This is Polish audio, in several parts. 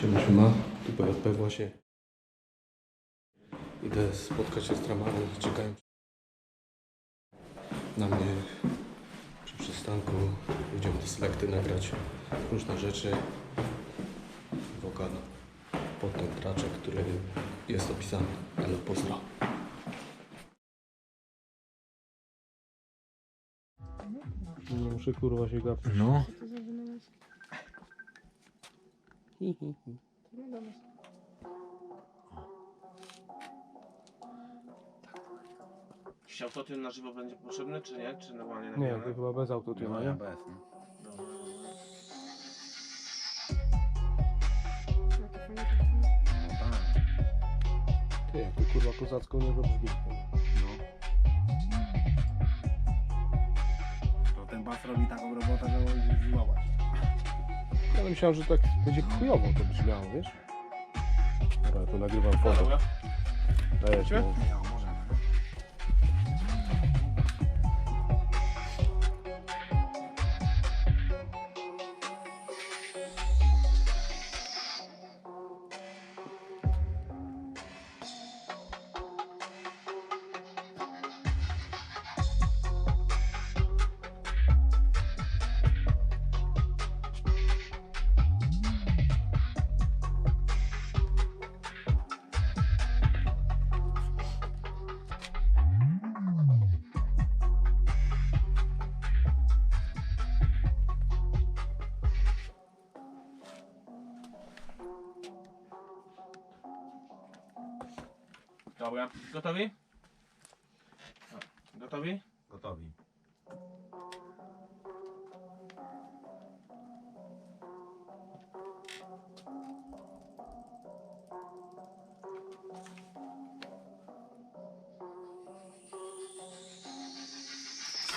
Siema, siema. Tu PJP właśnie. Idę spotkać się z tramami. Czekają na mnie przy przystanku. Idziemy do selekty nagrać różne rzeczy. Wokal pod ten traczek, który jest opisany. Ale pozdro. Nie muszę kurwa się gapić. No. Czy autotune na żywo będzie potrzebny, czy nie? Czy normalnie Nie, nagrane? to chyba bez autotuna, nie? bez, no. No tak. Ty, jak to kurwa kozacką nie zabrzmi. No. To ten bas robi taką robotę, że złapać. Ale myślałem, że tak będzie chujowo to brzmiało, wiesz? Dobra, to nagrywam foto. Dobra. Dajesz mi. Dobra, gotowi? Gotowi?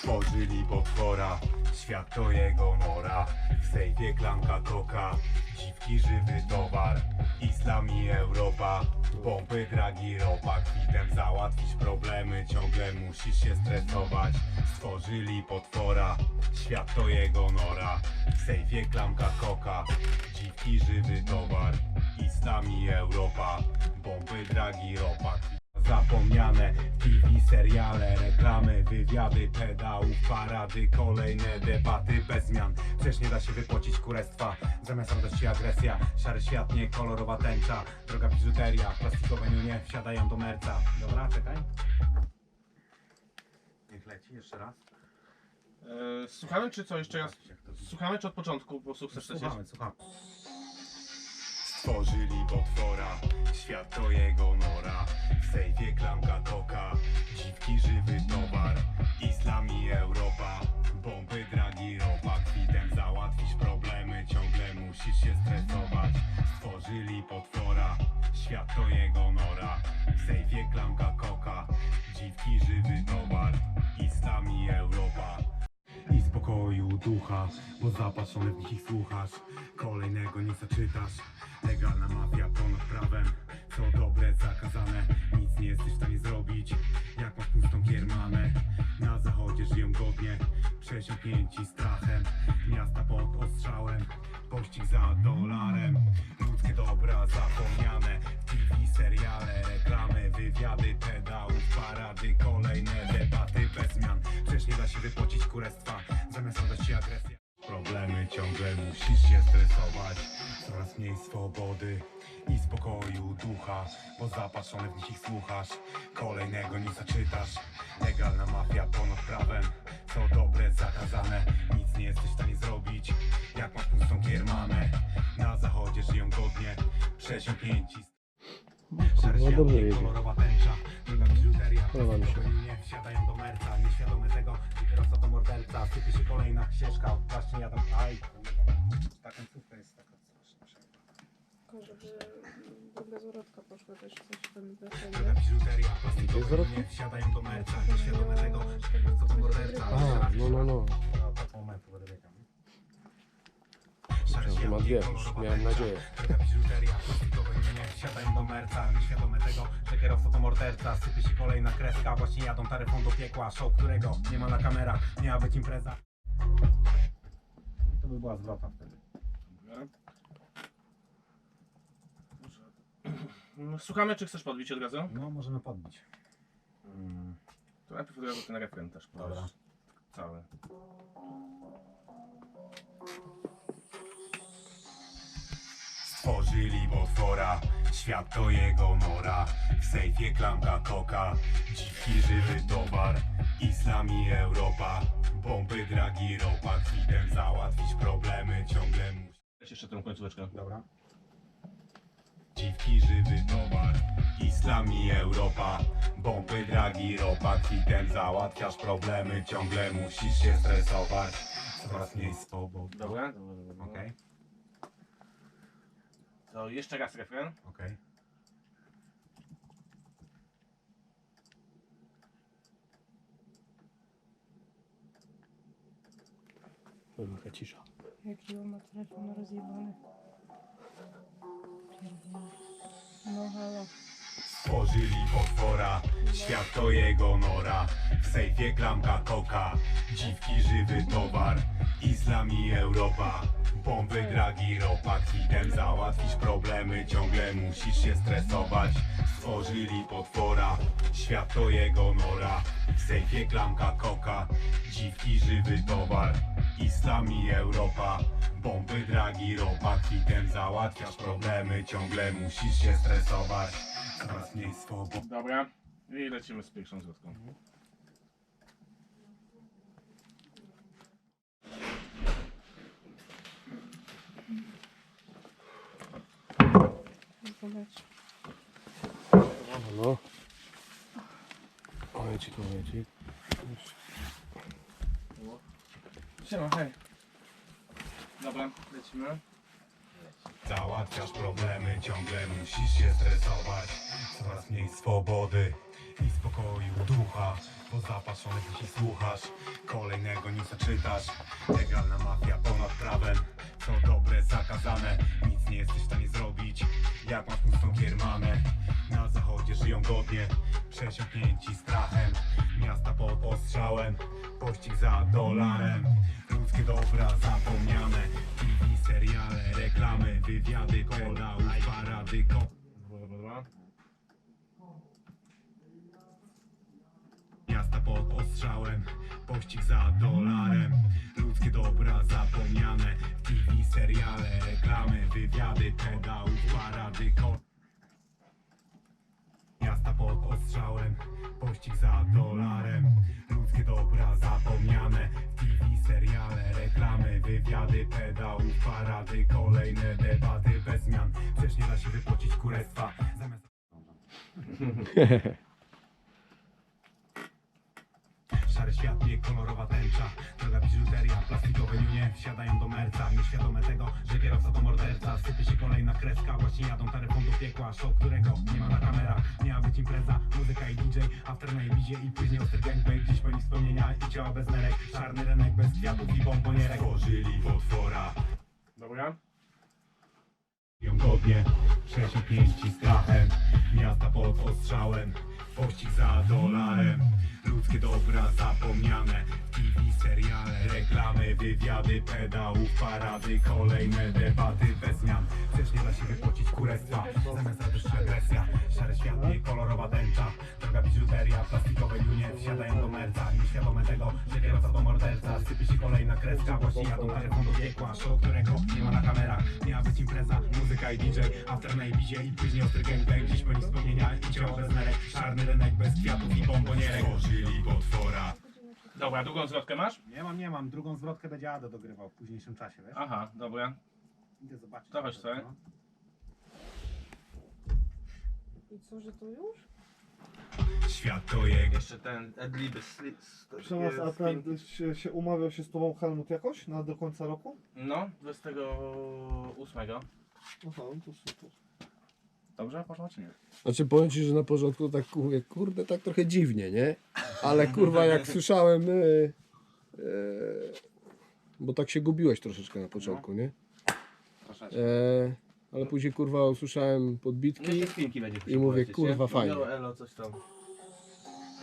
Stworzyli potwora, świat to jego nora. W sejfie klamka koka, dziwki żywy towar. Islam i Europa, pompy, dragi, ropa. Kwitem załatwić problemy, ciągle musisz się stresować. Stworzyli potwora, świat to jego nora. W sejfie klamka koka, dziwki żywy towar. Islam i Europa, pompy, dragi, ropa Zapomniane TV, seriale, reklamy, wywiady, pedałów, parady, kolejne debaty bez zmian. Przecież nie da się wypłacić kurestwa, zamiast radości agresja, szary świat, nie kolorowa tęcza, droga biżuteria, plastikowe nie wsiadają do merca. Dobra, czekaj. Niech leci jeszcze raz. Yy, słuchamy, czy co jeszcze raz? Słuchamy, czy od początku po prostu chcesz lecieć? Słuchamy, słuchamy. Stworzyli potwora, świat to jego nora W sejfie klamka koka, dziwki żywy towar. Islam i Europa, bomby, dragi, ropa Kwitem załatwisz problemy, ciągle musisz się stresować. Stworzyli potwora, świat to jego nora. W sejfie klamka koka, dziwki żywy towar. Islam i Europa. I spokoju ducha, bo zapatrzony w nich ich słuchasz. Kolejnego nie zaczytasz. Legalna mafia przesiąknięci strachem. Miasta pod ostrzałem, pościg za dolarem. Ludzkie dobra zapomniane, TV, seriale, reklamy, wywiady, pedałów, parady, kolejne debaty bez zmian. Przecież nie da się wypłacić kurestwa, zamiast radości agresja. Problemy ciągle musisz się stresować, coraz mniej swobody i spokoju ducha, bo zapatrzony w nich ich słuchasz. Kolejnego nie zaczytasz, legalna mafia ponad prawem, co dobre zakazane, nic nie jesteś w stanie zrobić, jak masz pustą kiermanę. Na zachodzie żyją godnie, przesiąknięci Szary No dobrze nie jedzie. kolorowa tęcza, droga biżuteria, Podoba mi się. linie wsiadają do merca, nieświadome tego, że kierowca to morderca, sypie się kolejna ścieżka, właśnie jadą, aj, ta końcówka jest taka straszna. Tylko żeby druga zwrotka poszła też coś tam biżuteria, Gdzie linie wsiadają do merca, tego, że kierowca to morderca. A, no, no, no. Nie? Myślałem, że ma nie dwie, kolorowa miałem nadzieję. Do merca, nieświadome tego, że kierowca to morderca. Sypie się kolejna kreska, właśnie jadą taryfą do piekła. Show, którego nie ma na kamerach, miała być impreza. To by była zwrota wtedy. Mm, Słuchamy, czy chcesz podbić od razu? No, możemy podbić. Mm, To najpierw od razu ten refren też. Dobra. Cały. Stworzyli potwora, świat to jego nora W sejfie klamka koka, dziwki żywy towar Islam i Europa, bomby, dragi, ropa Kwitem załatwić problemy, ciągle musi Weź jeszcze tę końcóweczkę. dobra. Dziwki, żywy towar Islam i Europa Bomby, dragi, ropa Kwitem załatwiasz problemy Ciągle musisz się stresować Coraz mniej swobody Dobra, dobra, dobra. Okej, To jeszcze raz refren. okej Wielka cisza. Jaki on ma telefon rozjebany. Pierdolę. No halo. Stworzyli potwora, świat to jego nora. W sejfie klamka koka, dziwki żywy towar. Islam i Europa, bomby, dragi, ropa Kwitem załatwisz problemy, ciągle musisz się stresować. Stworzyli potwora, świat to jego nora. W sejfie klamka koka, dziwki żywy towar. Islam i Europa, bomby, dragi, ropa Kwitem załatwiasz problemy, ciągle musisz się stresować Coraz mniej swobody Dobra. I lecimy z pierwszą zwrotką. Zobacz. No. Momencik, momencik. Siema, hej. Dobra, lecimy. Załatwiasz problemy, ciągle musisz się stresować. Coraz mniej swobody i spokoju ducha Bo zapatrzony jeśli słuchasz Kolejnego newsa czytasz Legalna mafia ponad prawem Co dobre zakazane. Nic nie jesteś w stanie zrobić Jak masz pustą kiermanę. Na zachodzie żyją godnie Przesiąknięci strachem. Miasta pod ostrzałem Pościg za dolarem Ludzkie dobra zapomniane. TV, seriale, reklamy, wywiady, pedałów, parady, ko... Miasta pod ostrzałem, pościg za dolarem. Ludzkie dobra zapomniane. TV, seriale, reklamy, wywiady, pedałów, parady, ko... Miasta pod ostrzałem, pościg za dolarem reklamy, wywiady, pedałów, parady Kolejne debaty bez zmian. Przecież nie da się wypłacić kurestwa. Zamiast Szary świat, nie kolorowa tęcza. Droga biżuteria, plastikowe linie Wsiadają do merca, nieświadome tego Że kierowca to morderca. Sypie się kolejna kreska Właśnie jadą taryfą do piekła. Show, którego nie ma na kamerach. Miała być impreza, muzyka i DJ After na ibizie i później ostry gangbang Dziś pełni wspomnienia i ciała bez nerek. Czarny rynek bez kwiatów i bombonierek Stworzyli potwora Dobra. Ją godnie, przesiąknięci strachem. Miasta pod ostrzałem, pościg za dolarem. Ludzkie dobra zapomniane TV, seriale, reklamy, wywiady, pedałów, parady Kolejne debaty bez zmian. Przecież nie da się wypłacić kurestwa Zamiast radość agresja Szary świat, kolorowa tęcza Droga biżuteria, plastikowe junie Wsiadają do merca, nieświadome tego Że kierowca to morderca Sypie się kolejna kreska Właśnie jadą taryfą do piekła Show, którego nie ma na kamerach Miała być impreza, muzyka i DJ After na ibizie i później ostry gangbang Dziś pełni wspomnienia i ciało bez nerek Czarny rynek bez kwiatów i bombonierek Stworzyli potwora Dobra, drugą zwrotkę masz? Nie mam, nie mam. Drugą zwrotkę będzie Ado dogrywał w późniejszym czasie, wiesz? Aha, dobra. Idę zobaczyć. To chodź sobie. No. I co, że to już? Świat to jego Jeszcze ten Adliby Przemas, a ten się, się umawiał się z tobą Helmut jakoś na do końca roku? No, 28. Aha, no to super. Dobrze poszło czy nie? Znaczy powiem ci, że na początku tak mówię, kurde, tak trochę dziwnie, nie? Ale kurwa jak słyszałem, e, e, bo tak się gubiłeś troszeczkę na początku, nie? Troszeczkę. E, ale później kurwa usłyszałem podbitki Jeszcze chwilki będzie i mówię, kurwa fajnie. Elo, coś tam.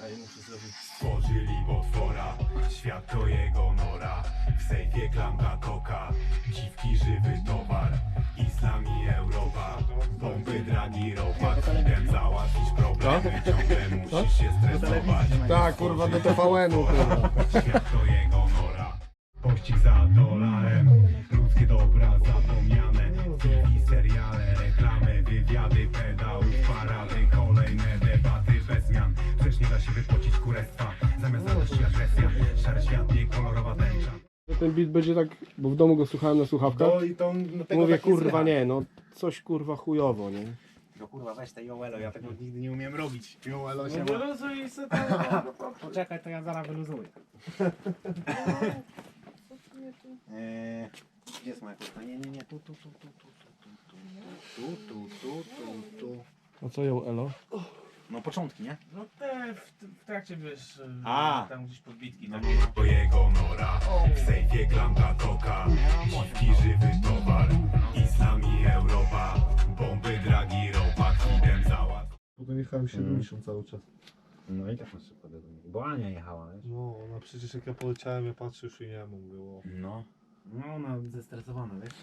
Ej, muszę zrobić. Stworzyli potwora, świat to jego nora. W sejfie klamka koka, dziwki żywy towar. Islam i Europa, bomby, dragi, ropa Ciągle musisz się stresować. Tak, kurwa, do TVN-u, kurwa. Świat to jego nora. Pościg za dolarem. Ludzkie dobra zapomniane. TV, seriale, reklamy, wywiady, pedałów, Ten beat będzie tak, bo w domu go słuchałem na słuchawkach. No i to no, tego Mówię, tak nie kurwa, słychać. nie, no coś kurwa chujowo, nie? No kurwa, weź te Joelo, ja tego nigdy nie umiem robić. Joelo się No ma... wyluzuj tam. Poczekaj, to ja zaraz wyluzuję. Eee, gdzie jest moja kurtka? Nie, nie, nie, tu, tu, tu, tu, tu, tu, tu, tu, tu, tu, tu, tu. A co ją Elo? No początki, nie? No te w, w trakcie wiesz, e, A. tam gdzieś podbitki. No, tam. no, To jego nora W sejfie klamka toka Dziwki, żywy towar Islam i Europa Bomby, dragi, ropa Kwidem załatw Potem jechałem 70 cały czas. no i tak masz szybko do domu. Bo Ania jechała, wiesz? No, ona przecież jak ja poleciałem, ja patrzę już i nie mam, było. No. No ona zestresowana, wiesz?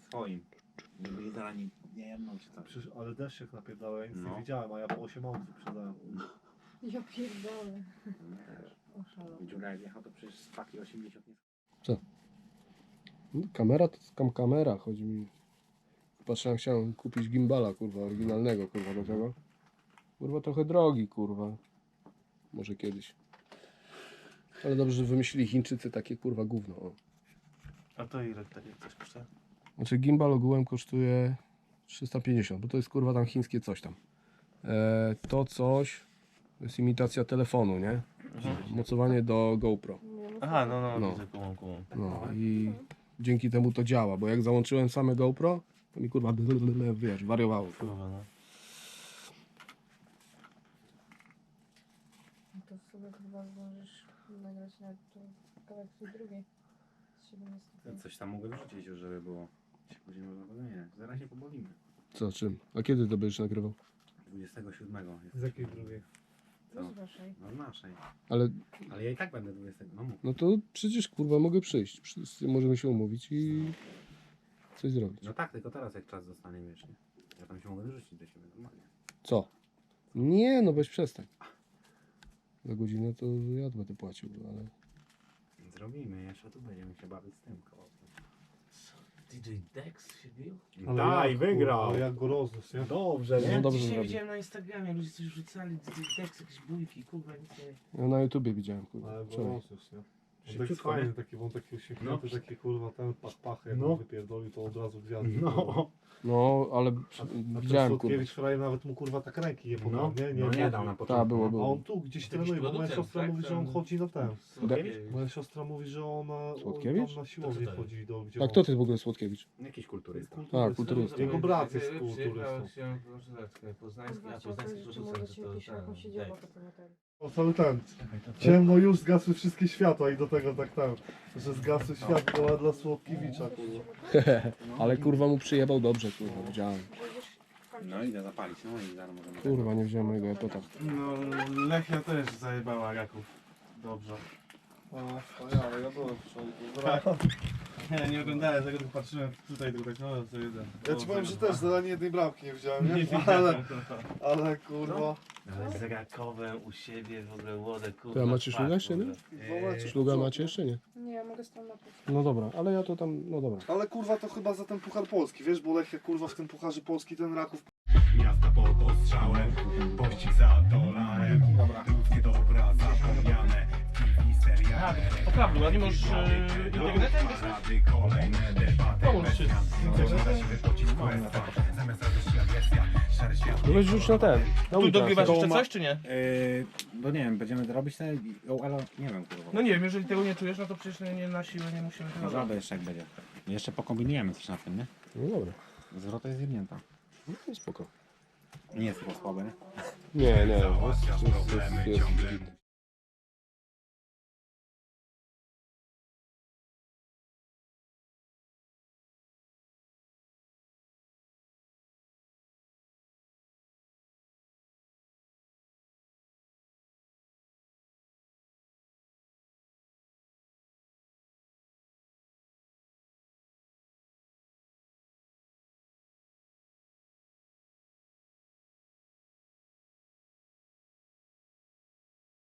Swoim. Gdyby zaraz nie, nie jedną czy coś. Przecież, ale deszcz jak napierdalał, ja nic No. nie widziałem, a ja po 8 aut wyprzedzałem. Ja pierdolę. No też. Oszalał. Dziura jak jechał, to przecież z paki 80 nie No, Kamera to skam kamera, chodzi mi. Patrzyłem, chciałem kupić gimbala, kurwa, oryginalnego, kurwa, do tego. Kurwa, trochę drogi, kurwa. Może kiedyś. Ale dobrze, że wymyślili Chińczycy takie, kurwa, gówno. O. A to ile takie coś kosztuje? Znaczy gimbal ogółem kosztuje 350, bo to jest kurwa tam chińskie coś tam. E, to coś to jest imitacja telefonu, nie? Mocowanie do GoPro. No Aha, no no, No. widzę, kumam, kumam. No i dzięki temu to działa, bo jak załączyłem same GoPro, to mi kurwa wiesz, wariowało. kurwa. Kurwa, no. No to sobie chyba zdążysz nagrać na tu kawałek tej drugiej. Z 17. Coś tam mogę wrzucić już, żeby było. Się później można było, nie, zaraz się pobawimy. Co, czym? A kiedy to będziesz nagrywał? 27 jest. Z jakiej drugiej? No z waszej. No z naszej. Ale Ale ja i tak będę 20. No mów. no to przecież kurwa mogę przyjść. Wszyscy możemy się umówić i coś zrobić. No tak, tylko teraz jak czas zostanie wiesz, nie? Ja tam się mogę wrzucić do siebie normalnie. Co? Nie, no weź przestań. Za godzinę to ja będę płacił, ale... Zrobimy, jeszcze tu będziemy się bawić z tym kołowcem. DJ Dex się bił? Ale Daj, jak, wygrał! kurwa, Jak go rozniósł, nie? Dobrze, Ja dobrze dzisiaj zrobił. widziałem na Instagramie, ludzie coś wrzucali, DJ Dex, jakieś bójki, kurwa, nic nie... Ja na YouTubie widziałem, kurwa. Ale go wczoraj. rozniósł, nie? Tak Szybciutko, fajny, nie? taki, bo on taki uśmiechnięty, No. taki kurwa, ten pach pach, jak No. wypierdolił, to od razu gwiazdy. No, No, ale A, a ten widziałem, kurwa. Słodkiewicz wczoraj nawet mu kurwa tak ręki nie podał, no, nie? Nie, no nie nie dał na Tak, początku. było, A było. on tu gdzieś trenuje, bo moja producent, siostra tak? mówi, że on Ten- chodzi na ten. Słodkiewicz? Moja siostra mówi, że ona on Słodkiewicz? tam na siłownię To co to chodzi do gdzie A on- kto to jest w ogóle Słodkiewicz? Jakiś kulturysta. A, kulturysta. Jego brat jest kulturystą. tak, poznański, a poznański producent to ten. O, cały ten. Ciemno już zgasły wszystkie światła i do tego tak tam, że zgasły światła dla Słodkiewicza, kurwa. Ale kurwa mu przyjebał dobrze, kurwa, widziałem. No idę zapalić, no i zaraz możemy... Kurwa, nie wziąłem mojego epota. No, Lechia też zajebała Raków. Dobrze. A, wspaniale, ja byłem wczoraj. Nie, nie oglądałem tego, tylko patrzyłem tutaj, tylko tak, no, co jeden. Ja ci powiem, że też za ani jednej bramki nie wziąłem, Nie nie? widziałem. Ale, ale kurwa. Ale z Rakowem u siebie w ogóle łodę, kurwa. To ja macie fakt, szlugę jeszcze, nie? w ogóle. Dwa mecze. Szluga macie jeszcze, nie? Nie, mogę stąd na pół. No dobra, ale ja to tam, no dobra. Ale kurwa to chyba za ten puchar polski, wiesz, bo Lechia kurwa w tym pucharze polski ten Raków Miasta pod ostrzałem Pościg za dolarem Ludzkie dobra zapomniane TV, seriale to prawda, a nie możesz e, internetem Pomóż bez się. No rzuć na ten. Na Tu dogrywasz jeszcze coś, czy nie? Yy, no nie wiem, będziemy robić te... O, ale nie wiem, kurwa. No nie wiem, jeżeli tego nie czujesz, no to przecież nie, nie na siłę nie musimy tego No robić. żaby jeszcze jak będzie. Jeszcze pokombinujemy coś na tym, nie? No dobra. Zwrota jest zjebnięta. No spoko. Nie jest chyba słabe, nie? Nie, nie. Jest- jest- problemy jest- ciągle